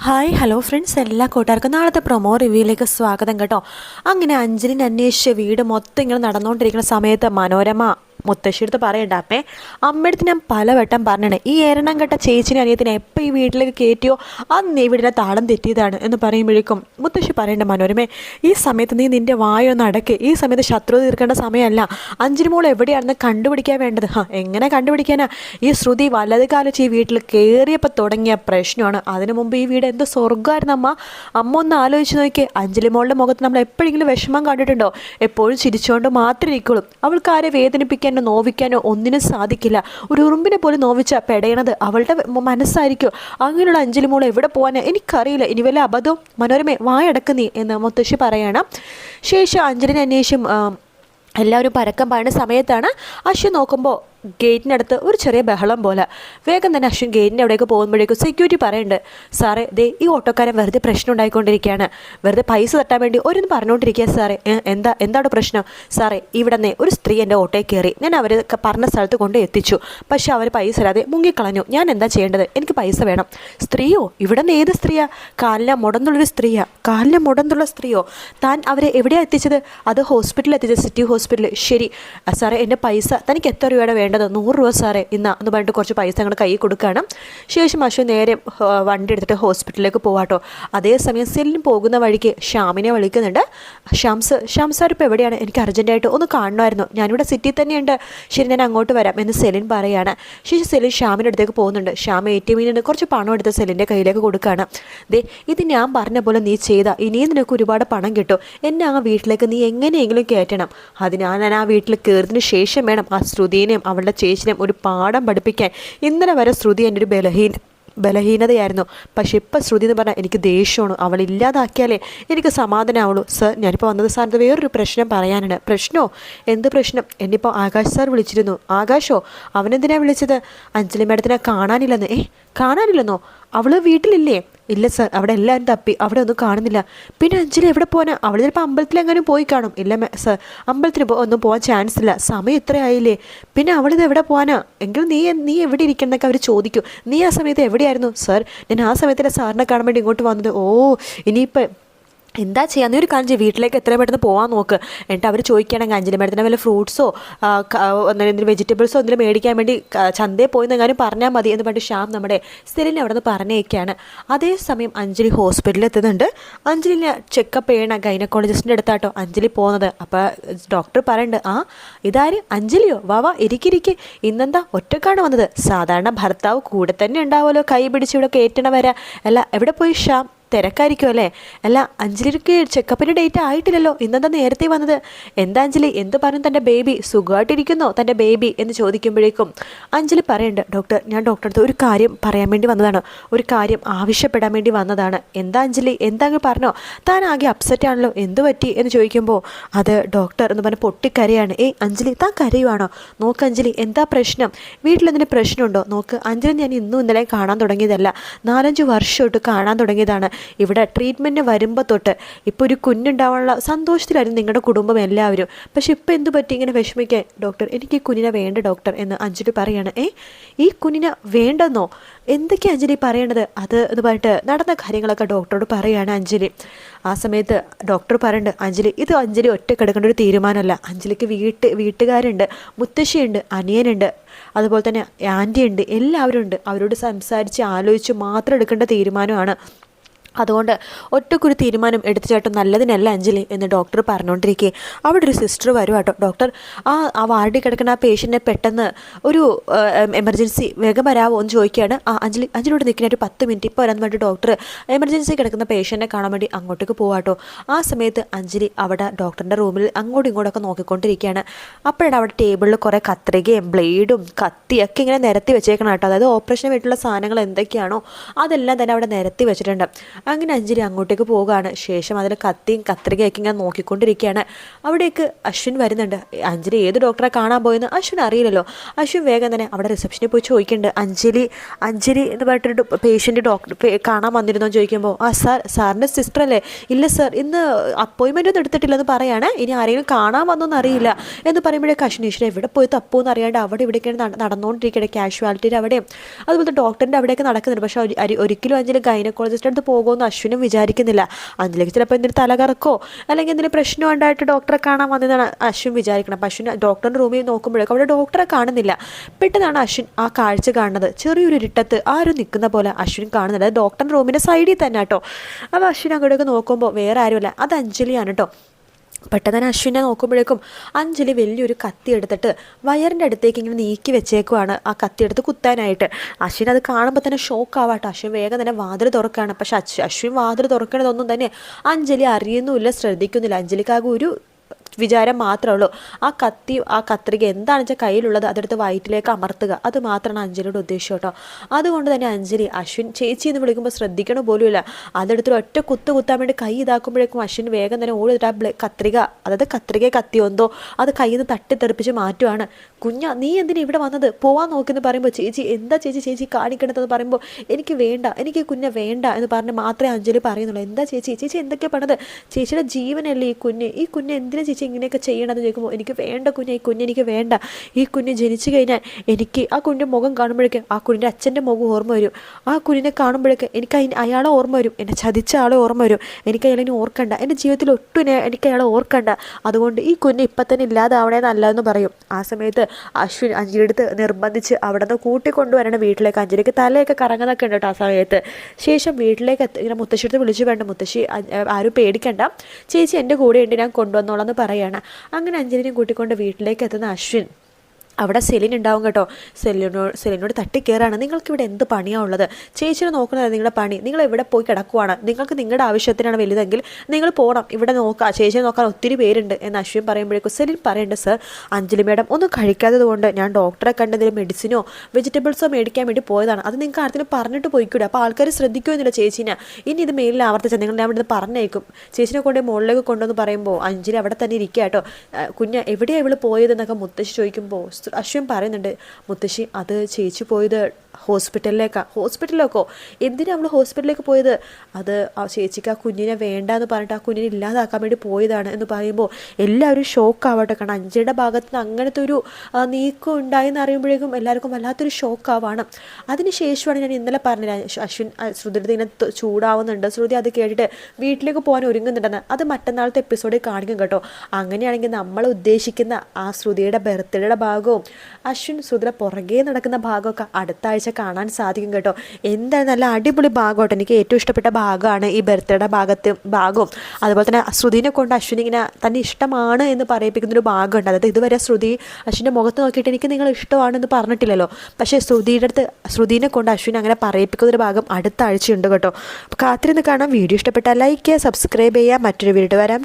Hi hello friends എല്ലാ കൂട്ടുകാർക്കും നാളത്തെ പ്രൊമോ റിവ്യൂയിലേക്ക് സ്വാഗതം കേട്ടോ. അങ്ങനെ അഞ്ജലിനെ അന്വേഷിച്ച് വീട് മൊത്തം ഇങ്ങനെ നടന്നുകൊണ്ടിരിക്കുന്ന സമയത്ത് മനോരമ മുത്തശ്ശിയെടുത്ത് പറയണ്ട അമ്മേ അമ്മയടുത്ത് ഞാൻ പലവട്ടം പറഞ്ഞാണ് ഈ എരണം കെട്ട ചേച്ചിനെ അനിയത്തിനെ എപ്പോൾ ഈ വീട്ടിലേക്ക് കയറ്റിയോ അന്ന് ഈ വീടിന്റെ താളം തെറ്റിയതാണ് എന്ന് പറയുമ്പോഴേക്കും മുത്തശ്ശി പറയേണ്ട മനോരമേ ഈ സമയത്ത് നീ നിന്റെ വായൊന്ന് അടക്ക് ഈ സമയത്ത് ശത്രു തീർക്കേണ്ട സമയമല്ല അഞ്ജലി മോൾ എവിടെയാണെന്ന് കണ്ടുപിടിക്കാൻ വേണ്ടത്. ഹാ എങ്ങനെ കണ്ടുപിടിക്കാനാ? ഈ ശ്രുതി വലത് കാലം ഈ വീട്ടിൽ കയറിയപ്പോൾ തുടങ്ങിയ പ്രശ്നമാണ്. അതിനു മുമ്പ് ഈ വീട് എന്ത് സ്വർഗമായിരുന്നു അമ്മ? അമ്മ ഒന്ന് ആലോചിച്ച് നോക്കിയേ അഞ്ജലി മോളുടെ മുഖത്ത് നമ്മൾ എപ്പോഴെങ്കിലും വിഷമം കണ്ടിട്ടുണ്ടോ? എപ്പോഴും ചിരിച്ചുകൊണ്ട് മാത്രമേ ഇരിക്കുള്ളൂ. അവൾക്ക് ആരെ വേദനിപ്പിക്കാനോ നോവിക്കാനോ ഒന്നിനും സാധിക്കില്ല. ഒരു ഉറുമ്പിനെ പോലെ നോവിച്ച പെടയണത് അവളുടെ മനസ്സായിരിക്കും. അങ്ങനെയുള്ള അഞ്ജലി മോൾ എവിടെ പോകാനാ എനിക്കറിയില്ല. ഇനി വല്ല അബദ്ധവും മനോരമേ വായടക്ക് നീ എന്ന് മുത്തശ്ശി പറയണം. ശേഷം അഞ്ജലിനെ അന്വേഷിച്ചും എല്ലാവരും പരക്കം പാടുന്ന സമയത്താണ് അശ്വ നോക്കുമ്പോൾ ഗേറ്റിനടുത്ത് ഒരു ചെറിയ ബഹളം പോലെ. വേഗം തന്നെ അശ്വിൻ ഗേറ്റിന്റെ അവിടേക്ക് പോകുമ്പോഴേക്കും സെക്യൂരിറ്റി പറയുന്നുണ്ട് സാറേ ദേ ഈ ഓട്ടോക്കാരൻ വെറുതെ പ്രശ്നം ഉണ്ടായിക്കൊണ്ടിരിക്കുകയാണ്. വെറുതെ പൈസ തട്ടാൻ വേണ്ടി ഒരു പറഞ്ഞുകൊണ്ടിരിക്കുക സാറേ. എന്താ എന്താണ് പ്രശ്നം? സാറേ ഇവിടെ ഒരു സ്ത്രീ എന്റെ ഓട്ടോയിൽ കയറി. ഞാൻ അവർ പറഞ്ഞ സ്ഥലത്ത് കൊണ്ട് എത്തിച്ചു. പക്ഷേ അവർ പൈസ തരാതെ മുങ്ങിക്കളഞ്ഞു. ഞാൻ എന്താ ചെയ്യേണ്ടത്? എനിക്ക് പൈസ വേണം. സ്ത്രീയോ? ഇവിടെ നിന്ന് ഏത് സ്ത്രീയാ? കാലിലെ മുടന്നുള്ളൊരു സ്ത്രീയാ. കാലിലെ മുടന്നുള്ള സ്ത്രീയോ? താൻ അവരെ എവിടെയാണ് എത്തിച്ചത്? അത് ഹോസ്പിറ്റലിൽ എത്തിച്ചത് സിറ്റി ഹോസ്പിറ്റലിൽ. ശരി സാറേ എന്റെ പൈസ തനിക്ക് എത്ര രൂപയുടെ വേണ്ടത് നൂറ് രൂപ സാറേ. ഇന്ന് എന്ന് പറഞ്ഞിട്ട് കുറച്ച് പൈസ അങ്ങോട്ട് കൈ കൊടുക്കുകയാണ് ശേഷം അശ്വ നേരെ വണ്ടി എടുത്തിട്ട് ഹോസ്പിറ്റലിലേക്ക് പോവാട്ടോ. അതേസമയം സെല്ലിന് പോകുന്ന വഴിക്ക് ഷ്യാമിനെ വിളിക്കുന്നുണ്ട്. ഷാംസ് ഷ്യാം സാർ ഇപ്പോൾ എവിടെയാണ്? എനിക്ക് അർജന്റായിട്ട് ഒന്ന് കാണണമായിരുന്നു. ഞാനിവിടെ സിറ്റിയിൽ തന്നെയുണ്ട്. ശരി ഞാൻ അങ്ങോട്ട് വരാം എന്ന് സെലിൻ പറയുകയാണ് ശേഷം സെലിൻ ഷ്യാമിന്റെ അടുത്തേക്ക് പോകുന്നുണ്ട്. ഷ്യാം എ ടി എമ്മിൽ കുറച്ച് പണം എടുത്ത് സെലിന്റെ കയ്യിലേക്ക് കൊടുക്കുകയാണ് ദേ ഇത് ഞാൻ പറഞ്ഞ പോലെ നീ ചെയ്ത. ഇനിയും നിനക്ക് ഒരുപാട് പണം കിട്ടും. എന്നെ ആ വീട്ടിലേക്ക് നീ എങ്ങനെയെങ്കിലും കയറ്റണം. അത് ഞാൻ ആ വീട്ടിൽ കയറിയതിന് ശേഷം വേണം ആ ശ്രുതിനെയും അവളുടെ ചേച്ചിനെ ഒരു പാഠം പഠിപ്പിക്കാൻ. ഇന്നലെ വരെ ശ്രുതി എന്റെ ഒരു ബലഹീന ബലഹീനതയായിരുന്നു. പക്ഷെ ഇപ്പം ശ്രുതി എന്ന് പറഞ്ഞാൽ എനിക്ക് ദേഷ്യമാണ്. അവൾ ഇല്ലാതാക്കിയാലേ എനിക്ക് സമാധാനമാവുള്ളൂ. സർ ഞാനിപ്പോൾ വന്നത് സാറിന് വേറൊരു പ്രശ്നം പറയാനാണ്. പ്രശ്നമോ എന്ത് പ്രശ്നം? എന്നിപ്പോൾ ആകാശ് സാർ വിളിച്ചിരുന്നു. ആകാശോ? അവനെന്തിനാണ് വിളിച്ചത്? അഞ്ജലി മാഡത്തിനെ കാണാനില്ലെന്ന്. ഏ കാണാനില്ലെന്നോ? അവൾ വീട്ടിലില്ലേ? ഇല്ല സർ അവിടെ എല്ലാവരും തപ്പി. അവിടെ ഒന്നും കാണുന്നില്ല. പിന്നെ അഞ്ചലി എവിടെ പോകാനാ അവിടെ ചിലപ്പോൾ അമ്പലത്തിലെങ്ങാനും പോയി കാണും. ഇല്ല സർ അമ്പലത്തിന് പോ- ഒന്നും പോകാൻ ചാൻസ് ഇല്ല. സമയം ഇത്ര ആയില്ലേ പിന്നെ അവളിത് എവിടെ പോകാനാ എങ്കിലും നീ നീ എവിടെ ഇരിക്കണമെന്നൊക്കെ അവർ ചോദിക്കും. നീ ആ സമയത്ത് എവിടെയായിരുന്നു? സർ ഞാൻ ആ സമയത്തിലെ സാറിനെ കാണാൻ വേണ്ടി ഇങ്ങോട്ട് വന്നത്. ഓ ഇനിയിപ്പോൾ എന്താ ചെയ്യുക നീ ഒരു ചെയ്യ് വീട്ടിലേക്ക് എത്രയും പെട്ടെന്ന് പോകാൻ നോക്ക്. എന്നിട്ട് അവർ ചോദിക്കുകയാണെങ്കിൽ അഞ്ജലി മേഡത്തിന് വല്ല ഫ്രൂട്ട്സോ എന്തെങ്കിലും വെജിറ്റബിൾസോ എന്തെങ്കിലും മേടിക്കാൻ വേണ്ടി ചന്തയിൽ പോയി എന്നെങ്ങാനും പറഞ്ഞാൽ മതി എന്ന് പറഞ്ഞിട്ട് ശ്യാം നമ്മുടെ സെലിനെ അവിടെ നിന്ന് പറഞ്ഞേക്കാണ് അതേസമയം അഞ്ജലി ഹോസ്പിറ്റലിൽ എത്തുന്നുണ്ട്. അഞ്ജലിനെ ചെക്കപ്പ് ചെയ്യണ ഗൈനക്കോളജിസ്റ്റിന്റെ അടുത്താട്ടോ അഞ്ജലി പോകുന്നത്. അപ്പോൾ ഡോക്ടർ പറയുന്നുണ്ട് ആ ഇതാര്? അഞ്ജലിയോ? വാ വാ ഇരിക്കിരിക്കെ. ഇന്നെന്താ ഒറ്റക്കാണ് വന്നത്? സാധാരണ ഭർത്താവ് കൂടെ തന്നെ ഉണ്ടാവുമല്ലോ കൈ പിടിച്ച് ഇവിടെ കയറ്റണ വരാ അല്ല എവിടെ പോയി ശ്യാം? തിരക്കായിരിക്കും അല്ലേ? അല്ല അഞ്ജലിക്ക് ചെക്കപ്പിന്റെ ഡേറ്റ് ആയിട്ടില്ലല്ലോ. ഇന്നെന്താ നേരത്തെ വന്നത്? എന്താ അഞ്ജലി? എന്ത് പറഞ്ഞു തന്റെ ബേബി സുഖമായിട്ടിരിക്കുന്നോ തന്റെ ബേബി എന്ന് ചോദിക്കുമ്പോഴേക്കും അഞ്ജലി പറയുന്നുണ്ട് ഡോക്ടർ ഞാൻ ഡോക്ടറെ അടുത്ത് ഒരു കാര്യം പറയാൻ വേണ്ടി വന്നതാണ്. ഒരു കാര്യം ആവശ്യപ്പെടാൻ വേണ്ടി വന്നതാണ്. എന്താ അഞ്ജലി? എന്താങ്ങ് പറഞ്ഞോ? താൻ ആകെ അപ്സെറ്റ് ആണല്ലോ. എന്ത് പറ്റി? എന്ന് ചോദിക്കുമ്പോൾ അത് ഡോക്ടർ എന്ന് പറഞ്ഞ് പൊട്ടിക്കരയാണ്. ഏയ് അഞ്ജലി താൻ കരയുവാണോ? നോക്ക് അഞ്ജലി എന്താ പ്രശ്നം? വീട്ടിലെന്തിന് പ്രശ്നമുണ്ടോ? നോക്ക് അഞ്ജലി ഞാൻ ഇന്നും ഇന്നലെ കാണാൻ തുടങ്ങിയതല്ല. നാലഞ്ച് വർഷമായിട്ട് കാണാൻ തുടങ്ങിയതാണ്. ഇവിടെ ട്രീറ്റ്മെന്റ് വരുമ്പോൾ തൊട്ട് ഇപ്പോൾ ഒരു കുഞ്ഞുണ്ടാവാനുള്ള സന്തോഷത്തിലായിരുന്നു നിങ്ങളുടെ കുടുംബം എല്ലാവരും. പക്ഷേ ഇപ്പോൾ എന്ത് പറ്റി ഇങ്ങനെ വിഷമിക്കാൻ? ഡോക്ടർ എനിക്ക് ഈ കുഞ്ഞിനെ വേണ്ട ഡോക്ടർ എന്ന് അഞ്ജലി പറയാണ്. ഏ ഈ കുഞ്ഞിനെ വേണ്ടെന്നോ? എന്തൊക്കെയാണ് അഞ്ജലി പറയേണ്ടത്? അത് എന്ന് പറഞ്ഞിട്ട് നടന്ന കാര്യങ്ങളൊക്കെ ഡോക്ടറോട് പറയുകയാണ് അഞ്ജലി. ആ സമയത്ത് ഡോക്ടർ പറയുന്നുണ്ട് അഞ്ജലി ഇത് അഞ്ജലി ഒറ്റ കിടക്കേണ്ട ഒരു തീരുമാനമല്ല. അഞ്ജലിക്ക് വീട്ട് വീട്ടുകാരുണ്ട് മുത്തശ്ശിയുണ്ട് അനിയനുണ്ട് അതുപോലെ തന്നെ ആന്റി ഉണ്ട് എല്ലാവരും ഉണ്ട് അവരോട് സംസാരിച്ച് ആലോചിച്ച് മാത്രം എടുക്കേണ്ട തീരുമാനമാണ് അതുകൊണ്ട് ഒറ്റക്കൊരു തീരുമാനം എടുത്തു ചേട്ടൻ നല്ലതിനല്ല അഞ്ജലി എന്ന് ഡോക്ടർ പറഞ്ഞുകൊണ്ടിരിക്കെ അവിടെ ഒരു സിസ്റ്റർ വരും കേട്ടോ. ഡോക്ടർ ആ ആ വാർഡിൽ കിടക്കുന്ന ആ പേഷ്യന്റിനെ പെട്ടെന്ന് ഒരു എമർജൻസി വേഗം വരാമോ എന്ന് ചോദിക്കുകയാണ് ആ അഞ്ജലി അഞ്ജലിയോട് നിൽക്കുന്ന ഒരു പത്ത് മിനിറ്റ് ഇപ്പോൾ വരാൻ വേണ്ടി ഡോക്ടർ എമർജൻസി കിടക്കുന്ന പേഷ്യന്റിനെ കാണാൻ വേണ്ടി അങ്ങോട്ടേക്ക് പോവാട്ടോ ആ സമയത്ത് അഞ്ജലി അവിടെ ഡോക്ടറിന്റെ റൂമിൽ അങ്ങോട്ടും ഇങ്ങോട്ടൊക്കെ നോക്കിക്കൊണ്ടിരിക്കുകയാണ്. അപ്പോഴാണ് അവിടെ ടേബിളിൽ കുറേ കത്രികയും ബ്ലേഡും കത്തിയൊക്കെ ഇങ്ങനെ നിരത്തി വെച്ചേക്കണം കേട്ടോ. അതായത് ഓപ്പറേഷൻ വേണ്ടിയിട്ടുള്ള സാധനങ്ങൾ എന്തൊക്കെയാണോ അതെല്ലാം തന്നെ അവിടെ നിരത്തി വെച്ചിട്ടുണ്ട്. അങ്ങനെ അഞ്ജലി അങ്ങോട്ടേക്ക് പോവുകയാണ്. ശേഷം അതിൽ കത്തിയും കത്രികയൊക്കെ ഇങ്ങനെ നോക്കിക്കൊണ്ടിരിക്കുകയാണ്. അവിടേക്ക് അശ്വിൻ വരുന്നുണ്ട്. അഞ്ജലി ഏത് ഡോക്ടറെ കാണാൻ പോയെന്ന് അശ്വിൻ അറിയില്ലല്ലോ. അശ്വിൻ വേഗം തന്നെ അവിടെ റിസപ്ഷനിൽ പോയി ചോദിക്കുന്നുണ്ട്. അഞ്ജലി അഞ്ജലി എന്ന് പറഞ്ഞിട്ടൊരു പേഷ്യന്റ് ഡോക്ടർ കാണാൻ വന്നിരുന്നോ ചോദിക്കുമ്പോൾ ആ സാർ സാറിന്റെ സിസ്റ്റർ അല്ലേ? ഇല്ല സാർ ഇന്ന് അപ്പോയിൻമെന്റ് ഒന്നും എടുത്തിട്ടില്ലെന്ന് പറയാണ്. ഇനി ആരെങ്കിലും കാണാൻ വന്നോന്ന് അറിയില്ല. എന്ന് പറയുമ്പോഴേക്ക് അശ്വിൻ ഈശ്വരൻ എവിടെ പോയി തപ്പുമെന്ന് അറിയാണ്ട് അവിടെ ഇവിടേക്കാണ് നട- നടന്നുകൊണ്ടിരിക്കുകയാണ് കാഷ്വാലിറ്റിയുടെ അവിടെയും. അതുപോലെ ഡോക്ടറിന്റെ അവിടെയൊക്കെ നടക്കുന്നുണ്ട്. പക്ഷേ ഒരു- ഒരിക്കലും അഞ്ജലി ഗൈനക്കോളജിസ്റ്റ് അടുത്ത് പോകുമെന്ന് അശ്വിനും വിചാരിക്കുന്നില്ല. അഞ്ജലിക്ക് ചിലപ്പോൾ എന്തെങ്കിലും തലകറക്കോ അല്ലെങ്കിൽ എന്തെങ്കിലും പ്രശ്നം ഉണ്ടായിട്ട് ഡോക്ടറെ കാണാൻ വന്നതാണ് അശ്വിൻ വിചാരിക്കണം അപ്പം അശ്വിൻ ഡോക്ടറിന്റെ റൂമിൽ നോക്കുമ്പോഴേക്കും അവിടെ ഡോക്ടറെ കാണുന്നില്ല. പെട്ടെന്നാണ് അശ്വിൻ ആ കാഴ്ച കാണുന്നത്. ചെറിയൊരു ഇരുട്ടത്ത് ആരും നിൽക്കുന്ന പോലെ അശ്വിൻ കാണുന്നില്ല ഡോക്ടറിന്റെ റൂമിന്റെ സൈഡിൽ തന്നെ കേട്ടോ. അപ്പോൾ അശ്വിൻ അങ്ങോട്ടേക്ക് നോക്കുമ്പോൾ വേറെ ആരുമല്ല. അത് അഞ്ജലിയാണ് കേട്ടോ. പെട്ടെന്ന് തന്നെ അശ്വിനെ നോക്കുമ്പോഴേക്കും അഞ്ജലി വലിയൊരു കത്തി എടുത്തിട്ട് വയറിന്റെ അടുത്തേക്ക് ഇങ്ങനെ നീക്കി വെച്ചേക്കുവാണ് ആ കത്തി എടുത്ത് കുത്താനായിട്ട്. അശ്വിൻ അത് കാണുമ്പോൾ തന്നെ ഷോക്ക് ആവാട്ടോ. അശ്വിൻ വേഗം തന്നെ വാതിൽ തുറക്കുകയാണ് പക്ഷെ അശ്വിൻ വാതിൽ തുറക്കണതൊന്നും തന്നെ അഞ്ജലി അറിയുന്നുമില്ല ശ്രദ്ധിക്കുന്നില്ല. അഞ്ജലിക്കാകെ ഒരു വിചാരം മാത്രമേ ഉള്ളൂ. ആ കത്തി ആ കത്രിക എന്താണെന്ന് വെച്ചാൽ കയ്യിലുള്ളത് അതെടുത്ത് വയറ്റിലേക്ക് അമർത്തുക? അത് മാത്രമാണ് അഞ്ജലിയുടെ ഉദ്ദേശം കേട്ടോ. അതുകൊണ്ട് തന്നെ അഞ്ജലി അശ്വിൻ ചേച്ചി എന്ന് വിളിക്കുമ്പോൾ ശ്രദ്ധിക്കണ പോലുമില്ല. അതെടുത്ത് ഒറ്റ കുത്ത് കുത്താൻ വേണ്ടി കൈ ഇതാക്കുമ്പോഴേക്കും അശ്വിൻ വേഗം തന്നെ ഓടിയിട്ട് ആ കത്രിക അതായത് കത്രിക കത്തിയോന്തോ അത് കയ്യിൽ നിന്ന് തട്ടിത്തെറിപ്പിച്ച് മാറ്റുവാണ്. കുഞ്ഞ നീ എന്തിനാ ഇവിടെ വന്നത്? പോവാൻ നോക്കിയെന്ന് പറയുമ്പോൾ ചേച്ചി എന്താ ചേച്ചി ചേച്ചി കാണിക്കണതെന്ന് പറയുമ്പോൾ എനിക്ക് വേണ്ട എനിക്ക് കുഞ്ഞ വേണ്ട എന്ന് പറഞ്ഞ് മാത്രമേ അഞ്ജലി പറയുന്നുള്ളൂ. എന്താ ചേച്ചി? ചേച്ചി എന്തൊക്കെയാണ് പറഞ്ഞത് ചേച്ചിയുടെ ജീവനല്ലേ ഈ കുഞ്ഞ്? ഈ കുഞ്ഞ് എന്തിനാ ചേച്ചി ഇങ്ങനെയൊക്കെ ചെയ്യണമെന്ന് ചോദിക്കുമ്പോൾ എനിക്ക് വേണ്ട കുഞ്ഞ് ഈ കുഞ്ഞ് എനിക്ക് വേണ്ട. ഈ കുഞ്ഞ് ജനിച്ചു കഴിഞ്ഞാൽ എനിക്ക് ആ കുഞ്ഞിന്റെ മുഖം കാണുമ്പോഴേക്കും ആ കുഞ്ഞിന്റെ അച്ഛന്റെ മുഖം ഓർമ്മ വരും. ആ കുഞ്ഞിനെ കാണുമ്പോഴേക്ക് എനിക്ക് അയാളെ ഓർമ്മ വരും. എന്നെ ചതിച്ച ആളെ ഓർമ്മ വരും. എനിക്ക് അയാളെ ഇനി ഓർക്കണ്ട. എന്റെ ജീവിതത്തിൽ ഒട്ടും എനിക്ക് അയാളെ ഓർക്കണ്ട. അതുകൊണ്ട് ഈ കുഞ്ഞ് ഇപ്പം തന്നെ ഇല്ലാതാവണേ നല്ലതെന്ന് പറയും. ആ സമയത്ത് അശ്വിൻ അഞ്ജലിയെടുത്ത് നിർബന്ധിച്ച് അവിടെ നിന്ന് കൂട്ടിക്കൊണ്ടുവരണം വീട്ടിലേക്ക്. അഞ്ജലിക്ക് തലയൊക്കെ കറങ്ങുന്നൊക്കെ ഉണ്ട് കേട്ടോ ആ സമയത്ത്. ശേഷം വീട്ടിലേക്ക് ഇങ്ങനെ മുത്തശ്ശിയുടെ വിളിച്ചു വേണ്ട മുത്തശ്ശി ആരും പേടിക്കണ്ട. ചേച്ചി എന്റെ കൂടെ ഉണ്ട് ഞാൻ കൊണ്ടുവന്നോളാം എന്ന് പറയാണ്. അങ്ങനെ അഞ്ജലിനെ കൂട്ടിക്കൊണ്ട് വീട്ടിലേക്ക് എത്തുന്ന അശ്വിൻ അവിടെ സെലിൻ ഉണ്ടാവും കേട്ടോ. സെലിനോട് സെലിനോട് തട്ടിക്കയറാണ് നിങ്ങൾക്ക് ഇവിടെ എന്ത് പണിയാണ് ഉള്ളത്? ചേച്ചിനെ നോക്കണത് നിങ്ങളുടെ പണി. നിങ്ങൾ എവിടെ പോയി കിടക്കുവാണ്. നിങ്ങൾക്ക് നിങ്ങളുടെ ആവശ്യത്തിനാണ് വലുതെങ്കിൽ നിങ്ങൾ പോകണം ഇവിടെ നോക്കാം. ചേച്ചിയെ നോക്കാൻ ഒത്തിരി പേരുണ്ട് എന്ന് അശ്വിൻ പറയുമ്പോഴേക്കും സെലിൻ പറയേണ്ട സർ അഞ്ജലി മേഡം ഒന്നും കഴിക്കാത്തത് കൊണ്ട് ഞാൻ ഡോക്ടറെ കണ്ടതിൽ മെഡിസിനോ വെജിറ്റബിൾസോ മേടിക്കാൻ വേണ്ടി പോയതാണ്. അത് നിങ്ങൾക്ക് ആർത്തിന് പറഞ്ഞിട്ട് പോയിക്കൂടെ? അപ്പോൾ ആൾക്കാർ ശ്രദ്ധിക്കുമെന്നില്ല ചേച്ചീനെ? ഇനി ഇത് മേലിൽ ആവർത്തിച്ചാൽ നിങ്ങൾ ഞാൻ ഇവിടെ പറഞ്ഞേക്കും. ചേച്ചിനെ കൊണ്ട് മുകളിലേക്ക് കൊണ്ടുവന്ന് പറയുമ്പോൾ അഞ്ജലി അവിടെ തന്നെ ഇരിക്കുക കേട്ടോ. കുഞ്ഞ് എവിടെയാണ് ഇവൾ പോയതെന്നൊക്കെ മുത്തശ്ശി ചോദിക്കുമ്പോൾ അശ്വിൻ പറയുന്നുണ്ട് മുത്തശ്ശി അത് ചേച്ചി പോയത് ഹോസ്പിറ്റലിലേക്കാണ് ഹോസ്പിറ്റലിലേക്കോ? എന്തിനാ നമ്മൾ ഹോസ്പിറ്റലിലേക്ക് പോയത്? അത് ആ ചേച്ചിക്ക് ആ കുഞ്ഞിനെ വേണ്ട എന്ന് പറഞ്ഞിട്ട് ആ കുഞ്ഞിനെ ഇല്ലാതാക്കാൻ വേണ്ടി പോയതാണ് എന്ന് പറയുമ്പോൾ എല്ലാവരും ഷോക്ക് ആവട്ടെ കാരണം അഞ്ജലിയുടെ ഭാഗത്ത് നിന്ന് അങ്ങനത്തെ ഒരു നീക്കം ഉണ്ടായെന്ന് അറിയുമ്പോഴേക്കും എല്ലാവർക്കും വല്ലാത്തൊരു ഷോക്ക് ആവാണ് അതിനുശേഷമാണ് ഞാൻ ഇന്നലെ പറഞ്ഞില്ല അശ്വിൻ ശ്രുതിയുടെ ഇങ്ങനെ ചൂടാവുന്നുണ്ട്. ശ്രുതി അത് കേട്ടിട്ട് വീട്ടിലേക്ക് പോകാൻ ഒരുങ്ങുന്നുണ്ടെന്ന്. അത് മറ്റന്നാളത്തെ എപ്പിസോഡിൽ കാണിക്കും കേട്ടോ. അങ്ങനെയാണെങ്കിൽ നമ്മൾ ഉദ്ദേശിക്കുന്ന ആ ശ്രുതിയുടെ ബർത്ത്ഡേയുടെ ഭാഗവും അശ്വിൻ ശ്രുതിയുടെ പുറകെ നടക്കുന്ന ഭാഗമൊക്കെ അടുത്ത ആഴ്ച കാണാൻ സാധിക്കും കേട്ടോ. എന്താ നല്ല അടിപൊളി ഭാഗമാട്ടോ. എനിക്ക് ഏറ്റവും ഇഷ്ടപ്പെട്ട ഭാഗമാണ് ഈ ബർത്ത്ഡേയുടെ ഭാഗത്ത് ഭാഗവും. അതുപോലെ തന്നെ ശ്രുതിനെ കൊണ്ട് അശ്വിൻ ഇങ്ങനെ തന്നെ ഇഷ്ടമാണ് എന്ന് പറയിപ്പിക്കുന്ന ഒരു ഭാഗമുണ്ട്. അതായത് ഇതുവരെ ശ്രുതി അശ്വിന്റെ മുഖത്ത് നോക്കിയിട്ട് എനിക്ക് നിങ്ങൾ ഇഷ്ടമാണെന്ന് പറഞ്ഞിട്ടില്ലല്ലോ. പക്ഷേ ശ്രുതിയുടെ അടുത്ത് ശ്രുതിനെ കൊണ്ട് അശ്വിൻ അങ്ങനെ പറയിപ്പിക്കുന്ന ഒരു ഭാഗം അടുത്ത ആഴ്ചയുണ്ട് കേട്ടോ. കാത്തിരുന്ന് കാണാം. വീഡിയോ ഇഷ്ടപ്പെട്ടാൽ ലൈക്ക് ചെയ്യുക സബ്സ്ക്രൈബ് ചെയ്യുക. മറ്റൊരു വീഡിയോ വരാം.